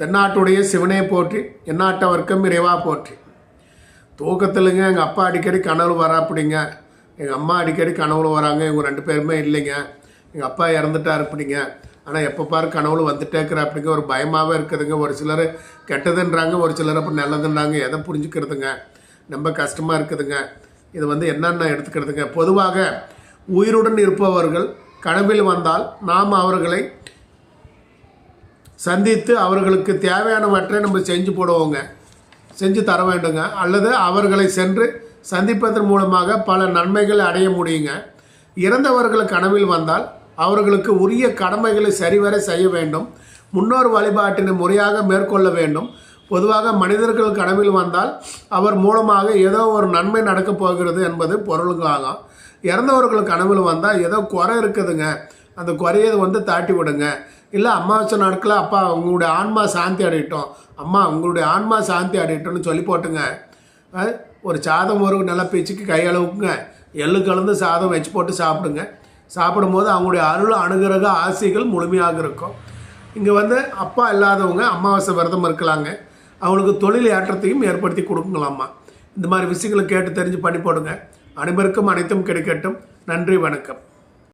தென்னாட்டுடைய சிவனே போற்றி எந்நாட்டவர்க்கம் இறைவா போற்றி. தூக்கத்திலுங்க எங்கள் அப்பா அடிக்கடி கனவு வராப்பிடிங்க. எங்கள் அம்மா அடிக்கடி கனவுல வராங்க இவங்க ரெண்டு பேருமே இல்லைங்க. எங்கள் அப்பா இறந்துட்டார் அப்படிங்க. ஆனால் எப்போ பாரு கனவுல வந்துட்டே இருக்கிற அப்படிங்க ஒரு பயமாகவே இருக்குதுங்க. ஒரு சிலர் கெட்டதுன்றாங்க ஒரு சிலர் அப்படி நல்லதுன்றாங்க. எதை புரிஞ்சுக்கிறதுங்க? ரொம்ப கஷ்டமாக இருக்குதுங்க. இது வந்து என்னென்ன எடுத்துக்கிறதுங்க. பொதுவாக உயிருடன் இருப்பவர்கள் கனவில் வந்தால் நாம் அவர்களை சந்தித்து அவர்களுக்கு தேவையானவற்றை நம்ம செஞ்சு போடுவோங்க. செஞ்சு தர வேண்டுங்க. அல்லது அவர்களை சென்று சந்திப்பதன் மூலமாக பல நன்மைகளை அடைய முடியுங்க. இறந்தவர்கள் கனவில் வந்தால் அவர்களுக்கு உரிய கடமைகளை சரிவர செய்ய வேண்டும். முன்னோர் வழிபாட்டினை முறையாக மேற்கொள்ள வேண்டும். பொதுவாக மனிதர்கள் கனவில் வந்தால் அவர் மூலமாக ஏதோ ஒரு நன்மை நடக்கப் போகிறது என்பது பொருளுங்களாகும் இறந்தவர்கள் கனவில் வந்தால் ஏதோ குறை இருக்குதுங்க. அந்த குறையதை வந்து தாட்டி விடுங்க. இல்லை அமாவாசை நாட்களில் அப்பா உங்களுடைய ஆன்மா சாந்தி அடையட்டும். அம்மா உங்களுடைய ஆன்மா சாந்தி அடையட்டும்னு சொல்லி போட்டுங்க. ஒரு சாதம் ஒரு நல்ல பேச்சுக்கு கையளவுக்குங்க எள்ளு கலந்து சாதம் வச்சு போட்டு சாப்பிடுங்க. சாப்பிடும்போது அவங்களுடைய அருள் அணுகிறக ஆசைகள் முழுமையாக இருக்கும். இங்கே வந்து அப்பா இல்லாதவங்க அமாவாசை விரதம் இருக்கலாங்க. அவங்களுக்கு தொழில் ஏற்றத்தையும் ஏற்படுத்தி கொடுக்குங்களாம்மா இந்த மாதிரி விஷயங்களை கேட்டு தெரிஞ்சு பண்ணி போடுங்க. அனைவருக்கும் அனைத்தும் கிடைக்கட்டும். நன்றி வணக்கம்.